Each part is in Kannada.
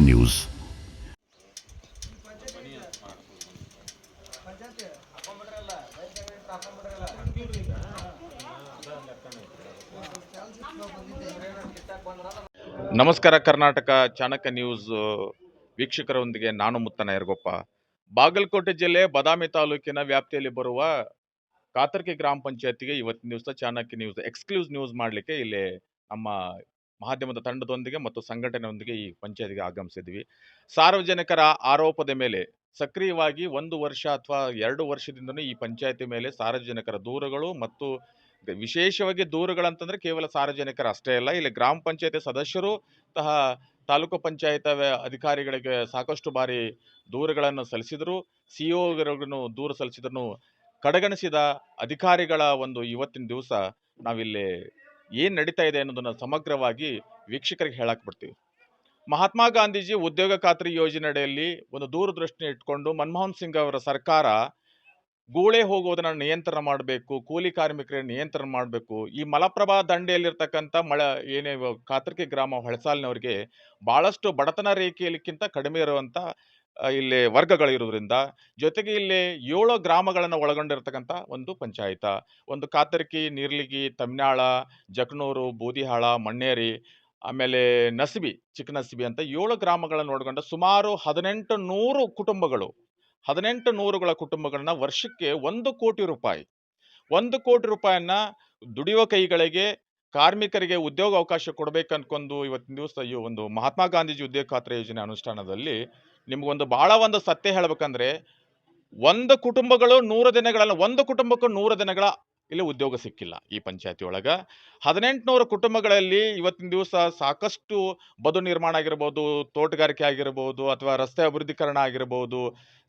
ನ್ಯೂಸ್ ನಮಸ್ಕಾರ, ಕರ್ನಾಟಕ ಚಾಣಕ್ಯ ನ್ಯೂಸ್ ವೀಕ್ಷಕರೊಂದಿಗೆ ನಾನು ಮುತ್ತನ ಯರಗೊಪ್ಪ ಬಾಗಲಕೋಟೆ ಜಿಲ್ಲೆ ಬದಾಮಿ ತಾಲೂಕಿನ ವ್ಯಾಪ್ತಿಯಲ್ಲಿ ಬರುವ ಕಾತರ್ಕಿ ಗ್ರಾಮ ಪಂಚಾಯತಿಗೆ ಇವತ್ತಿನ ದಿವಸ ಚಾಣಕ್ಯ ನ್ಯೂಸ್ ಎಕ್ಸ್ಕ್ಲೂಸ್ ನ್ಯೂಸ್ ಮಾಡಲಿಕ್ಕೆ ಇಲ್ಲಿ ನಮ್ಮ ಮಾಧ್ಯಮದ ತಂಡದೊಂದಿಗೆ ಮತ್ತು ಸಂಘಟನೆಯೊಂದಿಗೆ ಈ ಪಂಚಾಯತಿಗೆ ಆಗಮಿಸಿದ್ವಿ. ಸಾರ್ವಜನಿಕರ ಆರೋಪದ ಮೇಲೆ ಸಕ್ರಿಯವಾಗಿ ಒಂದು ವರ್ಷ ಅಥವಾ ಎರಡು ವರ್ಷದಿಂದನೂ ಈ ಪಂಚಾಯತಿ ಮೇಲೆ ಸಾರ್ವಜನಿಕರ ದೂರುಗಳು ಮತ್ತು ವಿಶೇಷವಾಗಿ ದೂರುಗಳಂತಂದರೆ ಕೇವಲ ಸಾರ್ವಜನಿಕರ ಅಷ್ಟೇ ಅಲ್ಲ, ಇಲ್ಲಿ ಗ್ರಾಮ ಪಂಚಾಯತಿ ಸದಸ್ಯರು ಸಹ ತಾಲೂಕು ಪಂಚಾಯತ್ ಅಧಿಕಾರಿಗಳಿಗೆ ಸಾಕಷ್ಟು ಬಾರಿ ದೂರುಗಳನ್ನು ಸಲ್ಲಿಸಿದರು. ಸಿ ಒಗಳನ್ನು ದೂರು ಸಲ್ಲಿಸಿದ್ರು. ಕಡೆಗಣಿಸಿದ ಅಧಿಕಾರಿಗಳ ಒಂದು ಇವತ್ತಿನ ದಿವಸ ನಾವಿಲ್ಲಿ ಏನು ನಡೀತಾ ಇದೆ ಅನ್ನೋದನ್ನು ಸಮಗ್ರವಾಗಿ ವೀಕ್ಷಕರಿಗೆ ಹೇಳಕ್ ಬಿಡ್ತೀವಿ ಮಹಾತ್ಮ ಗಾಂಧೀಜಿ ಉದ್ಯೋಗ ಖಾತ್ರಿ ಯೋಜನೆ ಅಡಿಯಲ್ಲಿ ಒಂದು ದೂರದೃಷ್ಟಿ ಇಟ್ಕೊಂಡು ಮನಮೋಹನ್ ಸಿಂಗ್ ಅವರ ಸರ್ಕಾರ ಗೂಳೆ ಹೋಗುವುದನ್ನ ನಿಯಂತ್ರಣ ಮಾಡಬೇಕು ಕೂಲಿ ಕಾರ್ಮಿಕರ ನಿಯಂತ್ರಣ ಮಾಡಬೇಕು ಈ ಮಲಪ್ರಭಾ ದಂಡೆಯಲ್ಲಿರ್ತಕ್ಕಂಥ ಮಳ ಏನೇ ಕಾತರ್ಕಿ ಗ್ರಾಮ ಹೊಳಸಾಲಿನವರಿಗೆ ಬಹಳಷ್ಟು ಬಡತನ ರೇಖೆಯಲ್ಲಿಕ್ಕಿಂತ ಕಡಿಮೆ ಇರುವಂತ ಆ, ಇಲ್ಲಿ ವರ್ಗಗಳಿರೋದ್ರಿಂದ ಜೊತೆಗೆ ಇಲ್ಲಿ ಏಳು ಗ್ರಾಮಗಳನ್ನು ಒಳಗೊಂಡಿರ್ತಕ್ಕಂಥ ಒಂದು ಪಂಚಾಯತ. ಒಂದು ಕಾತರ್ಕಿ ನೀರ್ಲಿಗಿ ತಮ್ನಾಳ ಜಕನೂರು, ಬೂದಿಹಾಳ, ಮಣ್ಣೇರಿ, ಆಮೇಲೆ ನಸಿಬಿ ಚಿಕ್ಕನಸಿಬಿ ಅಂತ ಏಳು ಗ್ರಾಮಗಳನ್ನು ಒಳಗೊಂಡ ಸುಮಾರು ಹದಿನೆಂಟು ನೂರು ಕುಟುಂಬಗಳು. ಹದಿನೆಂಟು ನೂರುಗಳ ಕುಟುಂಬಗಳನ್ನ ವರ್ಷಕ್ಕೆ ಒಂದು ಕೋಟಿ ರೂಪಾಯಿ. ಒಂದು ಕೋಟಿ ರೂಪಾಯನ್ನ ದುಡಿಯುವ ಕೈಗಳಿಗೆ ಕಾರ್ಮಿಕರಿಗೆ ಉದ್ಯೋಗ ಅವಕಾಶ ಕೊಡ್ಬೇಕು ಅನ್ಕೊಂಡು ಇವತ್ತಿನ ದಿವಸ ಈ ಒಂದು ಮಹಾತ್ಮ ಗಾಂಧೀಜಿ ಉದ್ಯೋಗ ಖಾತ್ರಿ ಯೋಜನೆ ಅನುಷ್ಠಾನದಲ್ಲಿ ನಿಮಗೊಂದು ಬಹಳ ಒಂದು ಸತ್ಯ ಹೇಳ್ಬೇಕಂದ್ರೆ ಒಂದು ಕುಟುಂಬಗಳು ನೂರು ದಿನಗಳಲ್ಲ, ಒಂದು ಕುಟುಂಬಕ್ಕೂ ನೂರು ದಿನಗಳ ಇಲ್ಲಿ ಉದ್ಯೋಗ ಸಿಕ್ಕಿಲ್ಲ ಈ ಪಂಚಾಯತಿ ಒಳಗ. ಹದಿನೆಂಟುನೂರು ಕುಟುಂಬಗಳಲ್ಲಿ ಇವತ್ತಿನ ದಿವಸ ಸಾಕಷ್ಟು ಬದು ನಿರ್ಮಾಣ ಆಗಿರ್ಬೋದು, ತೋಟಗಾರಿಕೆ ಆಗಿರ್ಬೋದು ಅಥವಾ ರಸ್ತೆ ಅಭಿವೃದ್ಧಿಕರಣ ಆಗಿರ್ಬೋದು,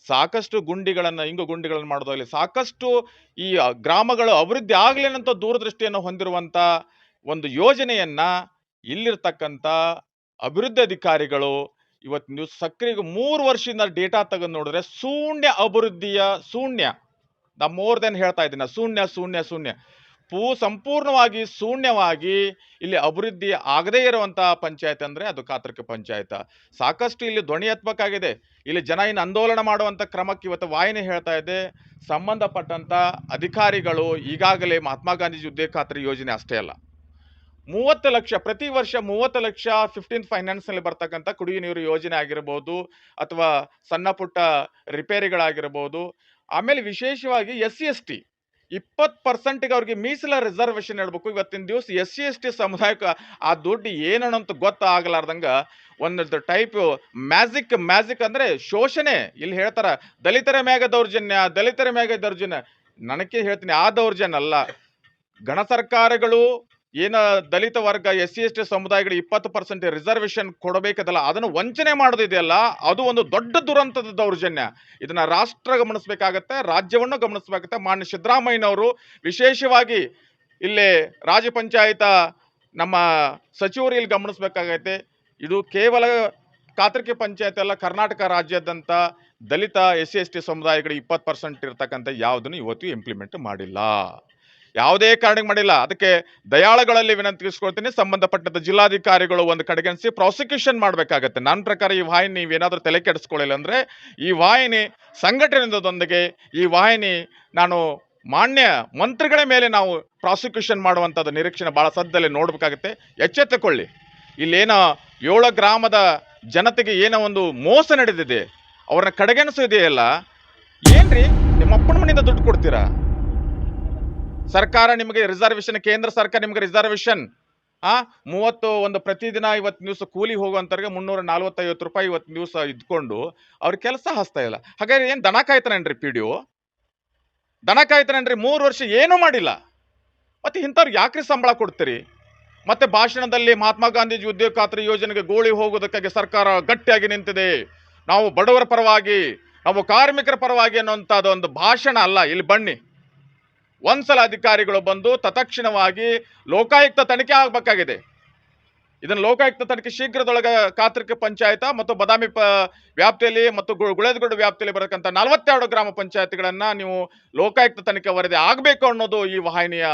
ಸಾಕಷ್ಟು ಗುಂಡಿಗಳನ್ನು, ಇಂಗು ಗುಂಡಿಗಳನ್ನು ಮಾಡೋದಾಗಲಿ ಸಾಕಷ್ಟು ಈ ಗ್ರಾಮಗಳು ಅಭಿವೃದ್ಧಿ ಆಗ್ಲೇನಂತ ದೂರದೃಷ್ಟಿಯನ್ನು ಹೊಂದಿರುವಂತ ಒಂದು ಯೋಜನೆಯನ್ನ ಇಲ್ಲಿರ್ತಕ್ಕಂಥ ಅಭಿವೃದ್ಧಿ ಅಧಿಕಾರಿಗಳು ಇವತ್ತು ನೀವು ಸಕ್ರಿಯ ಮೂರು ವರ್ಷದಿಂದ ಡೇಟಾ ತೆಗೆದು ನೋಡಿದ್ರೆ ಶೂನ್ಯ ಅಭಿವೃದ್ಧಿಯ ಶೂನ್ಯ. ನಾ ಮೋರ್ ದೆನ್ ಹೇಳ್ತಾ ಇದ್ದೀನಿ. ಶೂನ್ಯ ಶೂನ್ಯ ಶೂನ್ಯ. ಪೂ, ಸಂಪೂರ್ಣವಾಗಿ ಶೂನ್ಯವಾಗಿ ಇಲ್ಲಿ ಅಭಿವೃದ್ಧಿ ಆಗದೇ ಇರುವಂತಹ ಪಂಚಾಯತ್ ಅಂದ್ರೆ ಅದು ಕಾತರ್ಕ ಪಂಚಾಯತ. ಸಾಕಷ್ಟು ಇಲ್ಲಿ ಧ್ವನಿ ಎತ್ತಬೇಕಾಗಿದೆ ಇಲ್ಲಿ ಜನ ಇನ್ನು ಆಂದೋಲನ ಮಾಡುವಂತ ಕ್ರಮಕ್ಕೆ ಇವತ್ತು ವಾಹಿನಿ ಹೇಳ್ತಾ ಇದೆ. ಸಂಬಂಧಪಟ್ಟಂತ ಅಧಿಕಾರಿಗಳು ಈಗಾಗಲೇ ಮಹಾತ್ಮ ಗಾಂಧೀಜಿ ಉದ್ಯೋಗ ಖಾತ್ರಿ ಯೋಜನೆ ಅಷ್ಟೇ ಅಲ್ಲ. ಮೂವತ್ತು ಲಕ್ಷ, ಪ್ರತಿ ವರ್ಷ ಮೂವತ್ತು ಲಕ್ಷ ಫಿಫ್ಟೀನ್ ಫೈನಾನ್ಸ್ನಲ್ಲಿ ಬರ್ತಕ್ಕಂಥ ಕುಡಿಯುವ ನೀರು ಯೋಜನೆ ಆಗಿರ್ಬೋದು ಅಥವಾ ಸಣ್ಣ ಪುಟ್ಟ ರಿಪೇರಿಗಳಾಗಿರ್ಬೋದು. ಆಮೇಲೆ ವಿಶೇಷವಾಗಿ ಎಸ್ ಸಿ ಎಸ್ ಟಿ, ಇಪ್ಪತ್ತು ಪರ್ಸೆಂಟಿಗೆ ಅವ್ರಿಗೆ ಮೀಸಲ ರಿಸರ್ವೇಷನ್ ಇಡಬೇಕು ಇವತ್ತಿನ ದಿವಸ ಎಸ್ ಸಿ ಎಸ್ ಟಿ ಸಮುದಾಯಕ್ಕೆ ಆ ದುಡ್ಡು ಏನಂತ ಗೊತ್ತಾಗಲಾರ್ದಂಗ ಒಂದೊಂದು ಟೈಪ್ ಮ್ಯಾಜಿಕ್ ಮ್ಯಾಜಿಕ್ ಅಂದ್ರೆ ಶೋಷಣೆ. ಇಲ್ಲಿ ಹೇಳ್ತಾರ, ದಲಿತರ ಮ್ಯಾಗ ದೌರ್ಜನ್ಯ, ದಲಿತರ ಮ್ಯಾಗ ದೌರ್ಜನ್ಯ. ನನಗೆ ಹೇಳ್ತೀನಿ, ಆ ದೌರ್ಜನ್ಯ ಅಲ್ಲ. ಗಣ ಸರ್ಕಾರಗಳು ಏನ ದಲಿತ ವರ್ಗ ಎಸ್ ಸಿ ಎಸ್ ಟಿ ಸಮುದಾಯಗಳು ಇಪ್ಪತ್ತು ಪರ್ಸೆಂಟ್ ರಿಸರ್ವೇಶನ್ ಕೊಡಬೇಕದಲ್ಲ, ಅದನ್ನು ವಂಚನೆ ಮಾಡೋದಿದೆಯಲ್ಲ, ಅದು ಒಂದು ದೊಡ್ಡ ದುರಂತದ ದೌರ್ಜನ್ಯ. ಇದನ್ನ ರಾಷ್ಟ್ರ ಗಮನಿಸಬೇಕಾಗತ್ತೆ, ರಾಜ್ಯವನ್ನು ಗಮನಿಸಬೇಕಾಗತ್ತೆ. ಮಾನ್ಯ ಸಿದ್ದರಾಮಯ್ಯನವರು ವಿಶೇಷವಾಗಿ ಇಲ್ಲಿ ರಾಜ್ಯ ಪಂಚಾಯತ ನಮ್ಮ ಸಚಿವರು ಇಲ್ಲಿ ಗಮನಿಸಬೇಕಾಗತ್ತೆ. ಇದು ಕೇವಲ ಕಾತರ್ಕಿ ಪಂಚಾಯತ್ ಅಲ್ಲ, ಕರ್ನಾಟಕ ರಾಜ್ಯಾದ್ಯಂತ Dalit S C S T ಸಮುದಾಯಗಳಿಗೆ ಇಪ್ಪತ್ತು ಪರ್ಸೆಂಟ್ ಇರ್ತಕ್ಕಂಥ ಯಾವುದನ್ನು ಇವತ್ತು ಇಂಪ್ಲಿಮೆಂಟ್ ಮಾಡಿಲ್ಲ. ಯಾವುದೇ ಕಾರಣಕ್ಕೆ ಮಾಡಿಲ್ಲ. ಅದಕ್ಕೆ ದಯಾಳಗಳಲ್ಲಿ ವಿನಂತಿಸ್ಕೊಳ್ತೀನಿ. ಸಂಬಂಧಪಟ್ಟಂತ ಜಿಲ್ಲಾಧಿಕಾರಿಗಳು ಒಂದು ಕಡೆಗಣಿಸಿ ಪ್ರಾಸಿಕ್ಯೂಷನ್ ಮಾಡಬೇಕಾಗತ್ತೆ. ನನ್ನ ಪ್ರಕಾರ ಈ ವಾಹಿನಿ ನೀವೇನಾದರೂ ತಲೆ ಕೆಡಿಸ್ಕೊಳ್ಳಿಲ್ಲ ಅಂದ್ರೆ ಈ ವಾಹಿನಿ ಸಂಘಟನೆದೊಂದಿಗೆ ಈ ವಾಹಿನಿ ನಾನು ಮಾನ್ಯ ಮಂತ್ರಿಗಳ ಮೇಲೆ ನಾವು ಪ್ರಾಸಿಕ್ಯೂಷನ್ ಮಾಡುವಂಥದ್ದು ನಿರೀಕ್ಷಣೆ ಭಾಳ ಸದ್ಯದಲ್ಲಿ ನೋಡ್ಬೇಕಾಗತ್ತೆ. ಎಚ್ಚೆತ್ತುಕೊಳ್ಳಿ. ಇಲ್ಲೇನೋ ಏಳು ಗ್ರಾಮದ ಜನತೆಗೆ ಏನೋ ಒಂದು ಮೋಸ ನಡೆದಿದೆ. ಅವ್ರನ್ನ ಕಡೆಗಣಿಸೋದೆಯಲ್ಲ ಏನ್ರಿ? ನಿಮ್ಮ ಅಪ್ಪನ ಮನೆಯಿಂದ ದುಡ್ಡು ಕೊಡ್ತೀರಾ? ಸರ್ಕಾರ ನಿಮಗೆ ರಿಸರ್ವೇಷನ್ ಕೇಂದ್ರ ಸರ್ಕಾರ ನಿಮಗೆ ರಿಸರ್ವೇಷನ್ ಆ? ಮೂವತ್ತು ಒಂದು ಪ್ರತಿದಿನ ಇವತ್ತು ದಿವಸ ಕೂಲಿ ಹೋಗುವಂಥವ್ರಿಗೆ ಮುನ್ನೂರ ನಲ್ವತ್ತೈವತ್ತು ರೂಪಾಯಿ ಇವತ್ತು ದಿವಸ ಇದ್ಕೊಂಡು ಅವ್ರ ಕೆಲಸ ಹಸ್ತಾ ಇಲ್ಲ. ಹಾಗಾದ್ರೆ ಏನು ದನ ಕಾಯ್ತಾನೇನ್ರಿ ಪಿ ಡಿ ಒ ದನ ಕಾಯ್ತಾನೇನ್ರಿ ಮೂರು ವರ್ಷ ಏನೂ ಮಾಡಿಲ್ಲ. ಮತ್ತೆ ಇಂಥವ್ರಿಗೆ ಯಾಕ್ರಿ ಸಂಬಳ ಕೊಡ್ತೀರಿ? ಮತ್ತೆ ಭಾಷಣದಲ್ಲಿ ಮಹಾತ್ಮ ಗಾಂಧೀಜಿ ಉದ್ಯೋಗ ಖಾತ್ರಿ ಯೋಜನೆಗೆ ಗೋಳಿ ಹೋಗೋದಕ್ಕಾಗಿ ಸರ್ಕಾರ ಗಟ್ಟಿಯಾಗಿ ನಿಂತಿದೆ. ನಾವು ಬಡವರ ಪರವಾಗಿ, ನಾವು ಕಾರ್ಮಿಕರ ಪರವಾಗಿ ಅನ್ನುವಂಥದ್ದು ಒಂದು ಭಾಷಣ ಅಲ್ಲ. ಇಲ್ಲಿ ಬನ್ನಿ. ಒಂದ್ಸಲ ಅಧಿಕಾರಿಗಳು ಬಂದು ತತ್ಕ್ಷಣವಾಗಿ ಲೋಕಾಯುಕ್ತ ತನಿಖೆ ಆಗಬೇಕಾಗಿದೆ. ಇದನ್ನು ಲೋಕಾಯುಕ್ತ ತನಿಖೆ ಶೀಘ್ರದೊಳಗೆ ಕಾತೃಕ ಪಂಚಾಯತ ಮತ್ತು ಬದಾಮಿ ವ್ಯಾಪ್ತಿಯಲ್ಲಿ ಮತ್ತು ಗು- ವ್ಯಾಪ್ತಿಯಲ್ಲಿ ಬರತಕ್ಕಂಥ ನಲವತ್ತೆರಡು ಗ್ರಾಮ ಪಂಚಾಯತ್ಗಳನ್ನ ನೀವು ಲೋಕಾಯುಕ್ತ ತನಿಖೆ ವರದಿ ಆಗಬೇಕು ಅನ್ನೋದು ಈ ವಾಹಿನಿಯ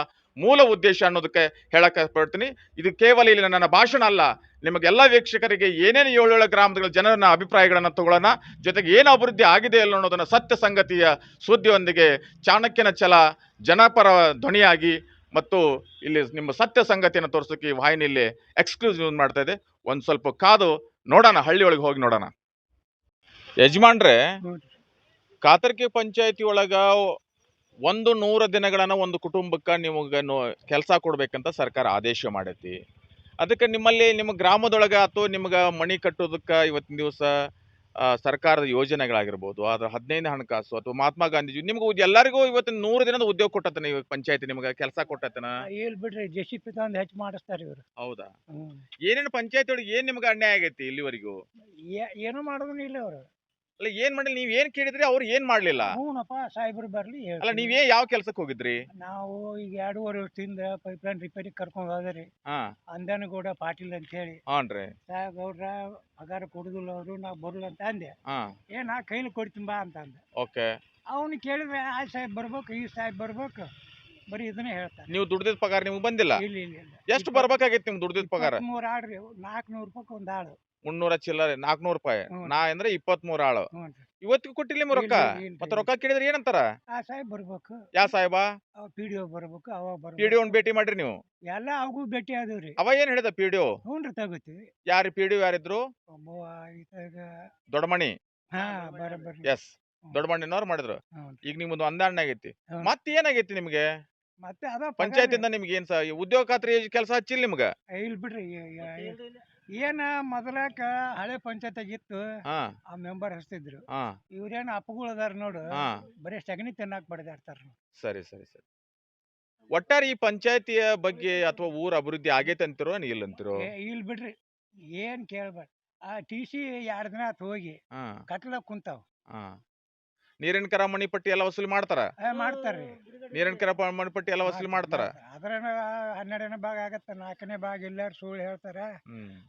ಮೂಲ ಉದ್ದೇಶ ಅನ್ನೋದಕ್ಕೆ ಹೇಳಕ್ ಪಡ್ತೀನಿ ಇದು ಕೇವಲ ಇಲ್ಲಿ ನನ್ನ ಭಾಷಣ ಅಲ್ಲ. ನಿಮಗೆಲ್ಲ ವೀಕ್ಷಕರಿಗೆ ಏನೇನು ಏಳು ಗ್ರಾಮಗಳ ಜನರನ್ನ ಅಭಿಪ್ರಾಯಗಳನ್ನು ತಗೊಳ್ಳೋಣ ಜೊತೆಗೆ ಏನು ಅಭಿವೃದ್ಧಿ ಆಗಿದೆ ಅಲ್ಲ ಅನ್ನೋದನ್ನ ಸತ್ಯ ಸಂಗತಿಯ ಸುದ್ದಿಯೊಂದಿಗೆ ಚಾಣಕ್ಯನ ಛಲ ಜನಪರ ಧ್ವನಿಯಾಗಿ ಮತ್ತು ಇಲ್ಲಿ ನಿಮ್ಮ ಸತ್ಯ ಸಂಗತಿಯನ್ನು ತೋರಿಸೋಕೆ ಈ ವಾಹಿನಿಯಲ್ಲಿ ಎಕ್ಸ್ಕ್ಲೂಸಿವ್ ಮಾಡ್ತಾ ಇದೆ. ಒಂದು ಸ್ವಲ್ಪ ಕಾದು ನೋಡೋಣ ಹಳ್ಳಿ ಒಳಗೆ ಹೋಗಿ ನೋಡೋಣ. ಯಜಮಾನ್ರೆ. ಕಾತರ್ಕಿ ಪಂಚಾಯತಿ ಒಳಗ ಒಂದು ನೂರು ದಿನಗಳನ್ನ ಒಂದು ಕುಟುಂಬಕ್ಕೆ ನಿಮಗೆ ಕೆಲಸ ಕೊಡ್ಬೇಕಂತ ಸರ್ಕಾರ ಆದೇಶ ಮಾಡೈತಿ. ಅದಕ್ಕೆ ನಿಮ್ಮಲ್ಲಿ ನಿಮ್ಮ ಗ್ರಾಮದೊಳಗೆ ಅಥವಾ ನಿಮ್ಗೆ ಮಣಿ ಕಟ್ಟೋದಕ್ಕೆ ಇವತ್ತಿನ ದಿವಸ ಸರ್ಕಾರದ ಯೋಜನೆಗಳಾಗಿರ್ಬೋದು ಅದರ ಹದಿನೈದು ಹಣಕಾಸು ಅಥವಾ ಮಹಾತ್ಮ ಗಾಂಧೀಜಿ ನಿಮ್ಗೆ ಎಲ್ಲರಿಗೂ ಇವತ್ತಿನ ನೂರು ದಿನದ ಉದ್ಯೋಗ ಕೊಟ್ಟತನ ಇವಾಗ ಪಂಚಾಯತಿ ನಿಮ್ಗೆ ಕೆಲಸ ಕೊಟ್ಟತನ? ಹೇಳ್ಬಿಡ್ರಿ ಬಿಡ್ರಿ ಜೆ ಸಿ ಪಿ ತಂದು ಹೆಚ್ಚು ಮಾಡಿಸ್ತಾರ ಇವರು. ಹೌದಾ. ಏನೇನು ಪಂಚಾಯತಿ ಒಳಗೆ ಏನು ನಿಮ್ಗೆ ಅನ್ಯಾಯ ಆಗೈತಿ ಇಲ್ಲಿವರೆಗೂ? ಏನು ಏನೂ ಮಾಡೋದು ಇಲ್ಲ ಅವ್ರು. ಅಲ್ಲ ಏನ್ ಮಾಡಿಲ್ಲ ನೀವ್ ಏನ್ ಕೇಳಿದ್ರಿ ಅವ್ರು ಏನ್ ಮಾಡ್ಲಿಲ್ಲ? ಹ್ಞೂನಪ್ಪ ಸಾಹೇಬ್ರು ಬರ್ಲಿ ಅಲ್ಲ. ನೀವೇ ಯಾವ ಕೆಲ್ಸಕ್ಕೆ ಹೋಗಿದ್ರಿ? ನಾವು ಈಗ ಎರಡೂವರೆ ವರ್ಷದಿಂದ ಪೈಪ್ ಲೈನ್ ರಿಪೇರಿ ಕರ್ಕೊಂಡು ಹೋದ್ರಿ. ಹಾ. ಅಂದನಗೌಡ ಪಾಟೀಲ್ ಅಂತ ಹೇಳಿ ಹಾನ್ರಿ ಸಾಹೇಬ್ ಅವ್ರ ಪಗಾರ ಕೊಡುದಿಲ್ಲ ಅವರು ನಾವು ಬರಲ್ಲ ಅಂತ ಅಂದೆ. ಹಾ. ಏ ನಾ ಕೈಲಿ ಕೊಡ್ತೀನಿ ಬಾ ಅಂತ ಅಂದ. ಓಕೆ. ಅವನು ಕೇಳಿದ್ರೆ ಆ ಸಾಹೇಬ್ ಬರ್ಬೇಕು ಈ ಸಾಹೇಬ್ ಬರ್ಬೇಕು ಬರೀ ಇದನ್ನೇ ಹೇಳ್ತಾರೆ ನೀವು ದುಡ್ದಿದ್ ಪಗಾರ ನಿಮ್ಗೆ ಬಂದಿಲ್ಲ? ಇಲ್ಲ ಇಲ್ಲ ಇಲ್ಲ. ಎಷ್ಟು ಬರ್ಬೇಕಾಗಿತ್ತು ನಿಮ್ಗೆ ದುಡ್ದಿದ್ ಪಗಾರ? ಮೂರು ಆಡ್ರಿ ನಾಲ್ಕುನೂರು ರೂಪಾಯಿ ಒಂದು ಆಳು. ಮುನ್ನೂರ ಚಿಲ್ಲರೆ ನಾಲ್ಕನೂರು ರೂಪಾಯಿ. ನಾ ಅಂದ್ರೆ ಇಪ್ಪತ್ತ್ ಮೂರು ಆಳು ಇವತ್ತಿಗೂ ಕೊಟ್ಟಿಲ್ಲ ನಿಮ್ ರೊಕ್ಕ? ಮತ್ತೆ ರೊಕ್ಕ ಕೇಳಿದ್ರೆ ಏನಂತಾರ? ಆ ಸಾಹೇಬ್ ಬರ್ಬೇಕು. ಯಾ ಸಾಹೇಬ? ಪಿ ಡಿ ಬರ್ಬೇಕು ಪಿ ಭೇಟಿ ಮಾಡ್ರಿ ನೀವು. ಎಲ್ಲ ಅವಗೂ ಭೇಟಿ ಆದವ್ರಿ ಅವ ಏನ್ ಹೇಳಿದ ಪಿ ಡಿ ಒ ಹ್ಞೂ ರೀ ತಗೋತೀವಿ. ಯಾರು ಪಿ ಡಿ ಯಾರಿದ್ರು? ದೊಡ್ಡಮಣಿ. ಹಾ ಬರೋಬ್ಬರಿ ಎಸ್ ದೊಡ್ಡಮಣ್ಣಿನವ್ರು ಮಾಡಿದ್ರು. ಹ್ಞೂ ಈಗ ನಿಮ್ದು ಒಂದಾಣೆ ಆಗೈತಿ. ಮತ್ತೆ ಏನಾಗೈತಿ ನಿಮ್ಗೆ? ಮತ್ತೆ ಅದ ಪಂಚಾಯತಿಂದ ನಿಮ್ಗೆ ಏನ್ ಸ ಉದ್ಯೋಗ ಖಾತ್ರಿ ಕೆಲಸ ಹಚ್ಚಿಲ್ಲ ನಿಮ್ಗ? ಇಲ್ ಬಿಡ್ರಿ ಈ- ಈ- ಏನ ಮೊದಲಾಕ ಹಳೆ ಪಂಚಾಯತ್ ಇತ್ತು ಹಾ. ಆ ಮೆಂಬರ್ ಹಚ್ತಿದ್ರು. ಹಾ. ಇವ್ರೇನ ಅಪ್ಪಗಳು ಅದಾರ ನೋಡು ಹಾ. ಬರೀ ಸಗಣಿ ತಿನ್ನಾಕ್ ಬಡದಾಡ್ತಾರ ಸರಿ ಸರಿ ಸರಿ. ಒಟ್ಟಾರೆ ಈ ಪಂಚಾಯತಿಯ ಬಗ್ಗೆ ಅಥವಾ ಊರ ಅಭಿವೃದ್ಧಿ ಆಗೈತೆ ಅಂತಿರೋ ಇಲ್ಲ ಅಂತಿರೋ? ಇಲ್ ಬಿಡ್ರಿ ಏನ್ ಕೇಳ್ಬೇಡ. ಆ ಟಿ ಸಿ ಎರಡ್ ದಿನ ಆತ್ ಹೋಗಿ ಹಾ. ಕಟ್ಲ ಕುಂತಾವ್. ಹಾ. ನೀರಿನ ಕರ ಮಣಿಪಟ್ಟಿ ಎಲ್ಲ ವಸೂಲಿ ಮಾಡ್ತಾರ? ಮಾಡ್ತಾರ್ರಿ. ನೀರಿನ ಕರ ಮಣಿಪಟ್ಟಿ ಮಣಿ ಪಟ್ಟಿ ಎಲ್ಲ ವಸೂಲಿ ಮಾಡ್ತಾರ? ಆದ್ರೆ ಹನ್ನೆರಡನೇ ಭಾಗ ಆಗತ್ತ ನಾಲ್ಕನೇ ಭಾಗ ಎಲ್ಲಾರು ಸುಳ್ಳು ಹೇಳ್ತಾರ.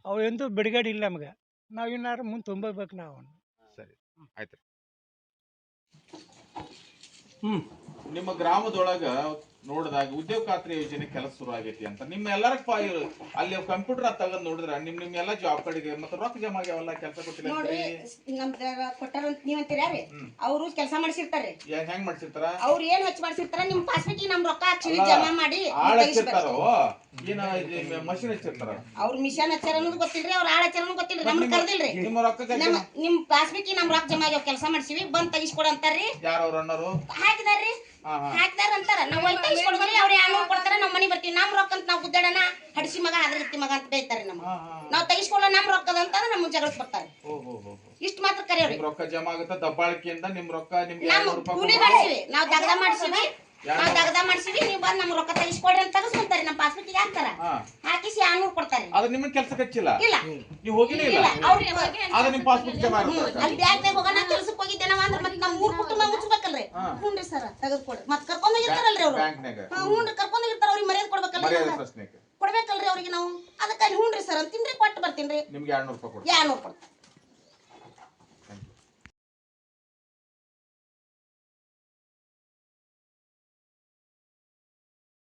ಅವ್ ಎಂದು ಬಿಡುಗಡೆ ಇಲ್ಲ ನಮ್ಗೆ. ನಾವ್ ಇನ್ನಾರು ಮುಂದೆ ತುಂಬಬೇಕು ನಾವು. ಸರಿ. ಆಯ್ತು ನಿಮ್ಮ ಗ್ರಾಮದೊಳಗ ನೋಡಿದಾಗ ಉದ್ಯೋಗ ಖಾತ್ರಿ ಯೋಜನೆ ಕೆಲಸ ಶುರು ಆಗೈತಿ ಅಂತ. ನಿಮ್ಮ ಎಲ್ಲರ ಫೈಲ್ ಅಲ್ಲಿ ಕಂಪ್ಯೂಟರ್ ತೆಗೆದು ನೋಡಿದ್ರ ನಿಮ್ ನಿಮ್ ಎಲ್ಲ ಜಾಬ್ ಕಡೆಗೆ ಮತ್ತೆ ರೊಕ್ಕ ಜಮಾ ಆಗ್ಯಾವಲ್ಲ ಕೆಲಸ ಕೊಟ್ಟಿಲ್ಲ ನೋಡ್ರಿ ನಮ್ದಾಗ ಕೊಟ್ಟಾರ ಅಂತ ನೀವಂತೀರ ರೀ ಹ್ಮ್. ಅವರು ಕೆಲಸ ಮಾಡಿಸಿರ್ತಾರೆ ಹೆಂಗ್ ಮಾಡ್ಸಿರ್ತಾರ? ಅವ್ರು ಏನ್ ಹಚ್ಚಿ ಮಾಡ್ಸಿರ್ತಾರ ನಿಮ್ ಪಾಸ್ಬುಕ್ ನಮ್ ರೊಕ್ಕ ಹಚ್ಚಿ ಜಮಾ ಮಾಡಿ ಆಳ್ ಹಚ್ಚಿರ್ತಾರೋ? ಏನ ಮಷಿನ್ ಹಚ್ಚಿರ್ತಾರ? ಅವ್ರ ಮಿಷನ್ ಹಚ್ಚಾರ ಅನ್ನೋದು ಗೊತ್ತಿಲ್ರಿ ಅವ್ರ ಆಳ ಹಚ್ಚಾರ ಅನ್ನೋದು ಗೊತ್ತಿಲ್ರಿ ನಮ್ಗೆ ಕರ್ದಿಲ್ರಿ. ನಿಮ್ಮ ರೊಕ್ಕ ನಮ್ ನಿಮ್ ಪಾಸ್ಬುಕ್ ನಮ್ ರೊಕ್ಕ ಜಮಾ ಆಗ್ಯಾವ ಕೆಲಸ ಮಾಡ್ಸಿವಿ ಬಂದ್ ತೆಗಿಸ್ಕೊಡ ಅಂತಾರ್ರಿ. ಯಾರು ಅವ್ರ ಅಣ್ಣರು? ಹಾಕಿದಾರ್ರಿ. ಹಾಕಿದಾರ ಅಂತಾರ ನಾವ್ ತೆಗಿಸ್ಕೊಡ್ತೀವಿ ಅವ್ರ ಯಾರು ಕೊಡ್ತಾರ ನಾವ್ ಮನಿ ಬರ್ತೀವಿ. ನಮ್ ರೊಕ್ಕ ಅಂತ ನಾವ್ ಹಡಿಸಿ ಮಗ ಅದ್ರತಿ ಮಗ ಅಂತ ಬೈತಾರಿ ನಮ್ಮ ನಾವು ಹಾ. ನಾವ್ ತೆಗಿಸ್ಕೊಳ್ಳೋ ನಮ್ ರೊಕ್ಕದ ಜಗಳಕ್ಕೆ ಬರ್ತಾರೆ. ಇಷ್ಟ ಮಾತ್ರ ಕರೆಯವ್ರಿ. ರೊಕ್ಕ ಜಮಾ ಆಗುತ್ತೆ ದಬ್ಬಾಳಿಕೆಯಿಂದ ನಿಮ್ ರೊಕ್ಕ ನಿಮ್ಗೆ ನಾವ್ ದಗದ ಮಾಡ್ಸಿವಿ. ನಾವ್ ದಗದ ಮಾಡ್ಸಿವಿ ನೀವ್ ಬಂದ್ ನಮ್ ರೊಕ್ಕ ತೆಗಿಸ್ಕೊಡ್ರಿ ಅಂತ ತಗಸ್ಕೊಂತಾರಿ ನಮ್ಮ ಪಾಸ್ಬುಕ್ ಹಾಕ್ತಾರ ಹಾ. ಹಾಕಿಸಿ ಆರ್ನೂರ್ ಕೊಡ್ತಾರೆ. ಅದು ಇಲ್ಲ. ನೀವು ಇಲ್ಲ? ಅವ್ರಿಗೆ ಹೋಗಿ- ಆದ್ರೆ ನಿಮ್ ಪಾಸ್ಬುಕ್ ಜಮಾ ಅಲ್ಲಿ ಬ್ಯಾಂಕ್ನಾಗ ಹೋಗೋಣ ಕೆಲಸಕ್ಕೆ ಹೋಗಿದ್ದೆ ನಾವ್ ಅಂದ್ರೆ ಮತ್ತೆ ನಮ್ ಮೂರು ಕುಟುಂಬ ಮುಚ್ಚಬೇಕಲ್ರಿ ಸರ್ ತೆಗೆದ್ಕೊಡ್ರಿ ಮತ್ತೆ ಕರ್ಕೊಂಡ್ ಹೋಗಿರ್ತಾರಲ್ರಿ ಅವ್ರು. ಹ್ಞೂ ಕರ್ಕೊಂಡ್ ಹೋಗಿರ್ತಾರ ಅವ್ರಿಗೆ ಮರ್ಯಾದೆ ಕೊಡ್ಬೇಕಲ್ರಿ ಕೊಡ್ಬೇಕಲ್ರಿ ಅವ್ರಿಗೆ ನಾವು. ಅದಕ್ಕೆ ಹ್ಞೂನ್ರಿ ಸರ್ ಅಂತೀನ್ರಿ ಕೊಟ್ಟು ಬರ್ತೀನ್ರಿ. ನಿಮ್ಗೆ ಎರಡ್ನೂರು ರೂಪಾಯಿ ಎರಡ್ನೂರು ಕೊಡ್ತಾರೆ